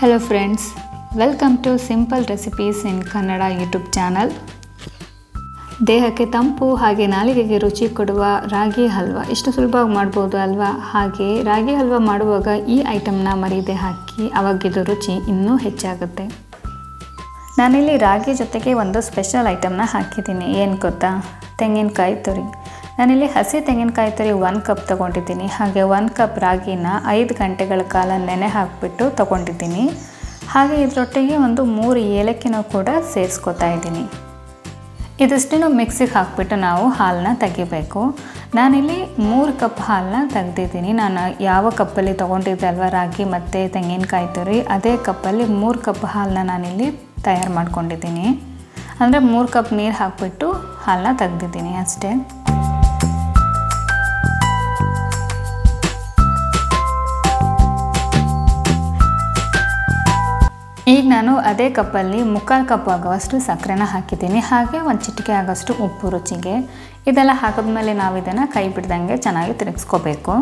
Hello friends welcome to simple recipes in Kannada YouTube channel ದೇಹಕ್ಕೆ ತಂಪು ಹಾಗೆ ನಾಲಿಗೆಗೆ ರುಚಿ ಕೊಡುವ ರಾಗಿ ಹಲ್ವಾ. ಇಷ್ಟು ಸುಲಭವಾಗಿ ಮಾಡ್ಬೋದು ಅಲ್ವಾ? ಹಾಗೆ ರಾಗಿ ಹಲ್ವಾ ಮಾಡುವಾಗ ಈ ಐಟಮ್ನ ಮರೀದೆ ಹಾಕಿ ಅವಾಗಿದ್ದು ರುಚಿ ಇನ್ನೂ ಹೆಚ್ಚಾಗುತ್ತೆ. ನಾನಿಲ್ಲಿ ರಾಗಿ ಜೊತೆಗೆ ಒಂದು ಸ್ಪೆಷಲ್ ಐಟಮ್ನ ಹಾಕಿದ್ದೀನಿ. ಏನು ಗೊತ್ತಾ? ತೆಂಗಿನಕಾಯಿ ತುರಿ. ನಾನಿಲ್ಲಿ ಹಸಿ ತೆಂಗಿನಕಾಯಿ ತುರಿ ಒಂದು ಕಪ್ ತೊಗೊಂಡಿದ್ದೀನಿ. ಹಾಗೆ ಒಂದು ಕಪ್ ರಾಗಿನ ಐದು ಗಂಟೆಗಳ ಕಾಲ ನೆನೆ ಹಾಕಿಬಿಟ್ಟು ತೊಗೊಂಡಿದ್ದೀನಿ. ಹಾಗೆ ಇದರೊಟ್ಟಿಗೆ ಒಂದು ಮೂರು ಏಲಕ್ಕಿನೂ ಕೂಡ ಸೇರಿಸ್ಕೊತಾ ಇದ್ದೀನಿ. ಇದಿಷ್ಟನ್ನು ಮಿಕ್ಸಿಗೆ ಹಾಕಿಬಿಟ್ಟು ನಾವು ಹಾಲನ್ನ ತೆಗಿಬೇಕು. ನಾನಿಲ್ಲಿ ಮೂರು ಕಪ್ ಹಾಲನ್ನ ತೆಗ್ದಿದ್ದೀನಿ. ನಾನು ಯಾವ ಕಪ್ಪಲ್ಲಿ ತೊಗೊಂಡಿದ್ದೆ ಅಲ್ವಾ, ರಾಗಿ ಮತ್ತು ತೆಂಗಿನಕಾಯಿ ತುರಿ, ಅದೇ ಕಪ್ಪಲ್ಲಿ ಮೂರು ಕಪ್ ಹಾಲನ್ನ ನಾನಿಲ್ಲಿ ತಯಾರು ಮಾಡ್ಕೊಂಡಿದ್ದೀನಿ. ಅಂದರೆ ಮೂರು ಕಪ್ ನೀರು ಹಾಕಿಬಿಟ್ಟು ಹಾಲನ್ನ ತೆಗ್ದಿದ್ದೀನಿ ಅಷ್ಟೇ. ಈಗ ನಾನು ಅದೇ ಕಪ್ಪಲ್ಲಿ ಮುಕ್ಕಾಲು ಕಪ್ ಆಗುವಷ್ಟು ಸಕ್ಕರೆನ ಹಾಕಿದ್ದೀನಿ. ಹಾಗೆ ಒಂದು ಚಿಟಿಕೆ ಆಗೋಷ್ಟು ಉಪ್ಪು, ರುಚಿಗೆ. ಇದೆಲ್ಲ ಹಾಕಿದ್ಮೇಲೆ ನಾವು ಇದನ್ನು ಕೈ ಬಿಡ್ದಂಗೆ ಚೆನ್ನಾಗಿ ತಿರುಗಿಸ್ಕೋಬೇಕು.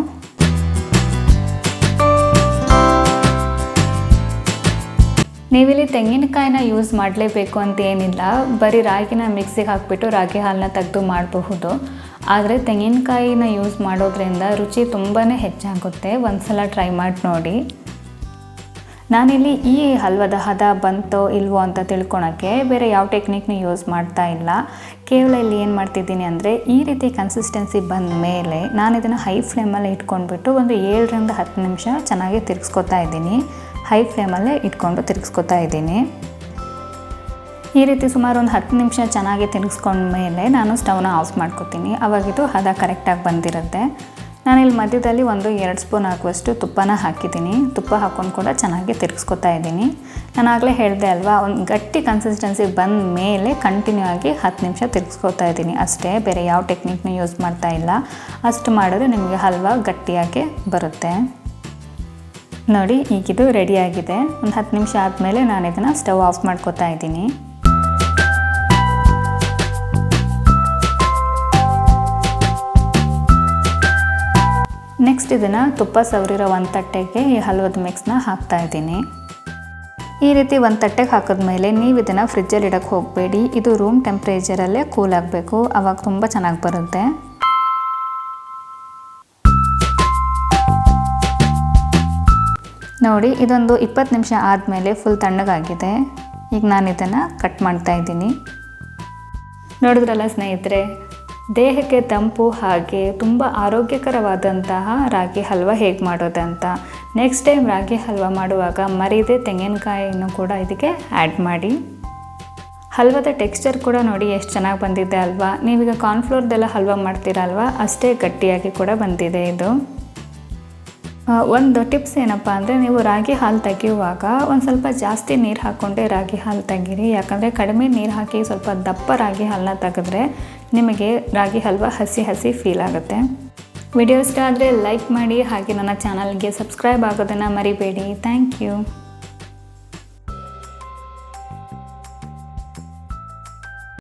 ನೀವಿಲ್ಲಿ ತೆಂಗಿನಕಾಯಿನ ಯೂಸ್ ಮಾಡಲೇಬೇಕು ಅಂತ ಏನಿಲ್ಲ. ಬರೀ ರಾಗಿನ ಮಿಕ್ಸಿಗೆ ಹಾಕಿಬಿಟ್ಟು ರಾಗಿ ಹಾಲನ್ನ ತೆಗೆದು ಮಾಡಬಹುದು. ಆದರೆ ತೆಂಗಿನಕಾಯಿನ ಯೂಸ್ ಮಾಡೋದ್ರಿಂದ ರುಚಿ ತುಂಬಾ ಹೆಚ್ಚಾಗುತ್ತೆ. ಒಂದು ಸಲ ಟ್ರೈ ಮಾಡಿ ನೋಡಿ. ನಾನಿಲ್ಲಿ ಈ ಹಲ್ವದ ಹದ ಬಂತೋ ಇಲ್ವೋ ಅಂತ ತಿಳ್ಕೊಳಕ್ಕೆ ಬೇರೆ ಯಾವ ಟೆಕ್ನಿಕ್ನ ಯೂಸ್ ಮಾಡ್ತಾ ಇಲ್ಲ. ಕೇವಲ ಇಲ್ಲಿ ಏನು ಮಾಡ್ತಿದ್ದೀನಿ ಅಂದರೆ ಈ ರೀತಿ ಕನ್ಸಿಸ್ಟೆನ್ಸಿ ಬಂದ ಮೇಲೆ ನಾನು ಇದನ್ನು ಹೈ ಫ್ಲೇಮಲ್ಲಿ ಇಟ್ಕೊಂಡ್ಬಿಟ್ಟು ಒಂದು ಏಳರಿಂದ ಹತ್ತು ನಿಮಿಷ ಚೆನ್ನಾಗಿ ತಿರ್ಗಿಸ್ಕೊತಾ ಇದ್ದೀನಿ. ಹೈ ಫ್ಲೇಮಲ್ಲೇ ಇಟ್ಕೊಂಡು ತಿರ್ಗಿಸ್ಕೊತಾ ಇದ್ದೀನಿ. ಈ ರೀತಿ ಸುಮಾರು ಒಂದು ಹತ್ತು ನಿಮಿಷ ಚೆನ್ನಾಗಿ ತಿರುಗಿಸ್ಕೊಂಡ್ಮೇಲೆ ನಾನು ಸ್ಟವ್ನ ಆಫ್ ಮಾಡ್ಕೊತೀನಿ. ಅವಾಗಿದು ಹದ ಕರೆಕ್ಟಾಗಿ ಬಂದಿರುತ್ತೆ. ನಾನಿಲ್ಲಿ ಮಧ್ಯದಲ್ಲಿ ಒಂದು ಎರಡು ಸ್ಪೂನ್ ಹಾಕುವಷ್ಟು ತುಪ್ಪನ ಹಾಕಿದ್ದೀನಿ. ತುಪ್ಪ ಹಾಕ್ಕೊಂಡು ಕೂಡ ಚೆನ್ನಾಗಿ ತಿರುಗಿಸ್ಕೊತಾ ಇದ್ದೀನಿ. ನಾನು ಆಗಲೇ ಹೇಳಿದೆ ಅಲ್ವಾ, ಒಂದು ಗಟ್ಟಿ ಕನ್ಸಿಸ್ಟೆನ್ಸಿ ಬಂದ ಮೇಲೆ ಕಂಟಿನ್ಯೂ ಆಗಿ ಹತ್ತು ನಿಮಿಷ ತಿರುಗಿಸ್ಕೊತಾ ಇದ್ದೀನಿ. ಅಷ್ಟೇ, ಬೇರೆ ಯಾವ ಟೆಕ್ನಿಕ್ನ ಯೂಸ್ ಮಾಡ್ತಾ ಇಲ್ಲ. ಅಷ್ಟು ಮಾಡಿದ್ರೆ ನಿಮಗೆ ಹಲ್ವಾ ಗಟ್ಟಿಯಾಗಿ ಬರುತ್ತೆ. ನೋಡಿ, ಈಗಿದು ರೆಡಿಯಾಗಿದೆ ಒಂದು ಹತ್ತು ನಿಮಿಷ ಆದಮೇಲೆ ನಾನು ಇದನ್ನು ಸ್ಟವ್ ಆಫ್ ಮಾಡ್ಕೋತಾ ಇದ್ದೀನಿ. ನೆಕ್ಸ್ಟ್ ಇದನ್ನು ತುಪ್ಪ ಸವರಿರೋ ಒಂದು ತಟ್ಟೆಗೆ ಈ ಹಲ್ವದ ಮಿಕ್ಸ್ನ ಹಾಕ್ತಾ ಇದ್ದೀನಿ. ಈ ರೀತಿ ಒಂದು ತಟ್ಟೆಗೆ ಹಾಕಿದ್ಮೇಲೆ ನೀವು ಇದನ್ನು ಫ್ರಿಜ್ಜಲ್ಲಿ ಇಡೋಕ್ಕೆ ಹೋಗಬೇಡಿ. ಇದು ರೂಮ್ ಟೆಂಪ್ರೇಚರಲ್ಲೇ ಕೂಲ್ ಆಗಬೇಕು. ಆವಾಗ ತುಂಬ ಚೆನ್ನಾಗಿ ಬರುತ್ತೆ. ನೋಡಿ, ಇದೊಂದು ಇಪ್ಪತ್ತು ನಿಮಿಷ ಆದಮೇಲೆ ಫುಲ್ ತಣ್ಣಗಾಗಿದೆ. ಈಗ ನಾನು ಇದನ್ನು ಕಟ್ ಮಾಡ್ತಾ ಇದ್ದೀನಿ. ನೋಡಿದ್ರಲ್ಲ ಸ್ನೇಹಿತರೆ ದೇಹಕ್ಕೆ ತಂಪು ಹಾಗೆ ತುಂಬ ಆರೋಗ್ಯಕರವಾದಂತಹ ರಾಗಿ ಹಲ್ವ ಹೇಗೆ ಮಾಡೋದಂತ ನೆಕ್ಸ್ಟ್ ಟೈಮ್ ರಾಗಿ ಹಲ್ವ ಮಾಡುವಾಗ ಮರೀದೆ ತೆಂಗಿನಕಾಯಿಯನ್ನು ಕೂಡ ಇದಕ್ಕೆ ಆ್ಯಡ್ ಮಾಡಿ. ಹಲ್ವದ ಟೆಕ್ಸ್ಚರ್ ಕೂಡ ನೋಡಿ ಎಷ್ಟು ಚೆನ್ನಾಗಿ ಬಂದಿದೆ ಅಲ್ವಾ. ನೀವೀಗ ಕಾರ್ನ್ಫ್ಲೋರ್ದೆಲ್ಲ ಹಲ್ವ ಮಾಡ್ತೀರಲ್ವಾ, ಅಷ್ಟೇ ಗಟ್ಟಿಯಾಗಿ ಕೂಡ ಬಂದಿದೆ ಇದು. ಒಂದು ಟಿಪ್ಸ್ ಏನಪ್ಪ ಅಂದರೆ ನೀವು ರಾಗಿ ಹಾಲು ತೆಗೆಯುವಾಗ ಒಂದು ಸ್ವಲ್ಪ ಜಾಸ್ತಿ ನೀರು ಹಾಕ್ಕೊಂಡೆ ರಾಗಿ ಹಾಲು ತೆಗೀರಿ. ಯಾಕಂದರೆ ಕಡಿಮೆ ನೀರು ಹಾಕಿ ಸ್ವಲ್ಪ ದಪ್ಪ ರಾಗಿ ಹಾಲನ್ನ ತೆಗೆದ್ರೆ ನಿಮಗೆ ರಾಗಿ ಹಲ್ವ ಹಸಿ ಹಸಿ ಫೀಲ್ ಆಗುತ್ತೆ. ವಿಡಿಯೋ ಇಷ್ಟ ಆದರೆ ಲೈಕ್ ಮಾಡಿ ಹಾಗೆ ನನ್ನ ಚಾನಲ್ಗೆ ಸಬ್ಸ್ಕ್ರೈಬ್ ಆಗೋದನ್ನು ಮರಿಬೇಡಿ. Thank you